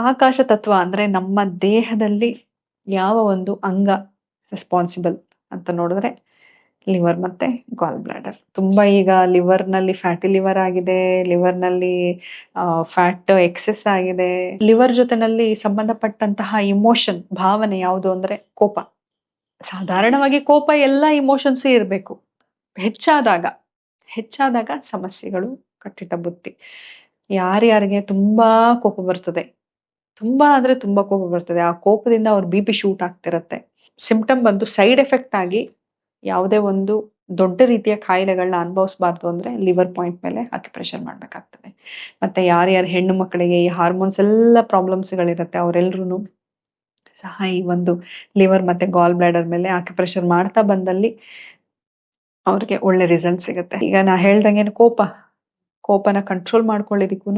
ಆಕಾಶ ತತ್ವ ಅಂದ್ರೆ ನಮ್ಮ ದೇಹದಲ್ಲಿ ಯಾವ ಒಂದು ಅಂಗ ರೆಸ್ಪಾನ್ಸಿಬಲ್ ಅಂತ ನೋಡಿದ್ರೆ ಲಿವರ್ ಮತ್ತೆ ಗಾಲ್ ಬ್ಲಾಡರ್ ತುಂಬಾ ಈಗ ಲಿವರ್ನಲ್ಲಿ ನಲ್ಲಿ ಫ್ಯಾಟಿ ಲಿವರ್ ಆಗಿದೆ ಲಿವರ್ನಲ್ಲಿ ನಲ್ಲಿ ಫ್ಯಾಟ್ ಎಕ್ಸೆಸ್ ಆಗಿದೆ. ಲಿವರ್ ಜೊತೆನಲ್ಲಿ ಸಂಬಂಧಪಟ್ಟಂತಹ ಇಮೋಷನ್ ಭಾವನೆ ಯಾವುದು ಅಂದ್ರೆ ಕೋಪ. ಸಾಧಾರಣವಾಗಿ ಕೋಪ ಎಲ್ಲ ಇಮೋಷನ್ಸ್ ಇರಬೇಕು. ಹೆಚ್ಚಾದಾಗ ಹೆಚ್ಚಾದಾಗ ಸಮಸ್ಯೆಗಳು ಕಟ್ಟಿಟ್ಟ ಬುತ್ತಿ. ಯಾರ್ಯಾರಿಗೆ ತುಂಬಾ ಕೋಪ ಬರ್ತದೆ. ತುಂಬಾ ಅಂದ್ರೆ ತುಂಬಾ ಕೋಪ ಬರ್ತದೆ. ಆ ಕೋಪದಿಂದ ಅವ್ರ ಬಿ ಪಿ ಶೂಟ್ ಆಗ್ತಿರತ್ತೆ. ಸಿಂಪ್ಟಮ್ ಬಂದು ಸೈಡ್ ಎಫೆಕ್ಟ್ ಆಗಿ ಯಾವುದೇ ಒಂದು ದೊಡ್ಡ ರೀತಿಯ ಕಾಯಿಲೆಗಳನ್ನ ಅನುಭವಿಸಬಾರ್ದು ಅಂದ್ರೆ ಲಿವರ್ ಪಾಯಿಂಟ್ ಮೇಲೆ ಅಕ್ಯುಪ್ರೆಷರ್ ಮಾಡ್ಬೇಕಾಗ್ತದೆ. ಮತ್ತೆ ಯಾರ್ಯಾರು ಹೆಣ್ಣು ಮಕ್ಕಳಿಗೆ ಈ ಹಾರ್ಮೋನ್ಸ್ ಎಲ್ಲ ಪ್ರಾಬ್ಲಮ್ಸ್ ಗಳಿರುತ್ತೆ ಅವರೆಲ್ಲರೂ ಸಹ ಈ ಒಂದು ಲಿವರ್ ಮತ್ತೆ ಗಾಲ್ ಬ್ಲಾಡರ್ ಮೇಲೆ ಅಕ್ಯುಪ್ರೆಷರ್ ಮಾಡ್ತಾ ಬಂದಲ್ಲಿ ಅವ್ರಿಗೆ ಒಳ್ಳೆ ರಿಸಲ್ಟ್ ಸಿಗುತ್ತೆ. ಈಗ ನಾ ಹೇಳ್ದಂಗೆ ಕೋಪ, ಕೋಪನ ಕಂಟ್ರೋಲ್ ಮಾಡ್ಕೊಳ್ಳೋದಿಕ್ಕೂ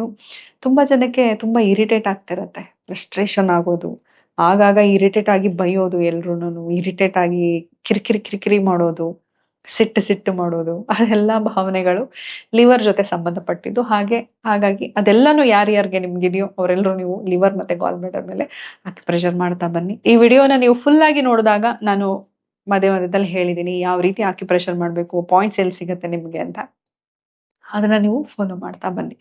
ತುಂಬಾ ಜನಕ್ಕೆ ತುಂಬಾ ಇರಿಟೇಟ್ ಆಗ್ತಿರತ್ತೆ. ಫ್ರಸ್ಟ್ರೇಷನ್ ಆಗೋದು. ಆಗಾಗ ಇರಿಟೇಟ್ ಆಗಿ ಬೈಯೋದು ಎಲ್ರು ಇರಿಟೇಟ್ ಆಗಿ ಕಿರಿಕಿರಿ ಕಿರಿಕಿರಿ ಮಾಡೋದು, ಸಿಟ್ಟು ಸಿಟ್ಟು ಮಾಡೋದು, ಅದೆಲ್ಲ ಭಾವನೆಗಳು ಲಿವರ್ ಜೊತೆ ಸಂಬಂಧಪಟ್ಟಿದ್ದು. ಹಾಗೆ, ಹಾಗಾಗಿ ಅದೆಲ್ಲಾನು ಯಾರ್ಯಾರಿಗೆ ನಿಮ್ಗಿದೆಯೋ ಅವರೆಲ್ಲರೂ ನೀವು ಲಿವರ್ ಮತ್ತೆ ಗಾಲ್ ಬ್ಲಾಡರ್ ಮೇಲೆ ಪ್ರೆಷರ್ ಮಾಡ್ತಾ ಬನ್ನಿ. ಈ ವಿಡಿಯೋನ ನೀವು ಫುಲ್ ಆಗಿ ನೋಡಿದಾಗ ನಾನು ಮಧ್ಯ ಮಧ್ಯದಲ್ಲಿ ಹೇಳಿದ್ದೀನಿ ಯಾವ ರೀತಿ ಆಕ್ಯುಪ್ರೆಷರ್ ಮಾಡಬೇಕು ಪಾಯಿಂಟ್ಸ್ ಎಲ್ಲಿ ಸಿಗುತ್ತೆ ನಿಮಗೆ ಅಂತ. ಅದನ್ನ ನೀವು ಫಾಲೋ ಮಾಡ್ತಾ ಬನ್ನಿ.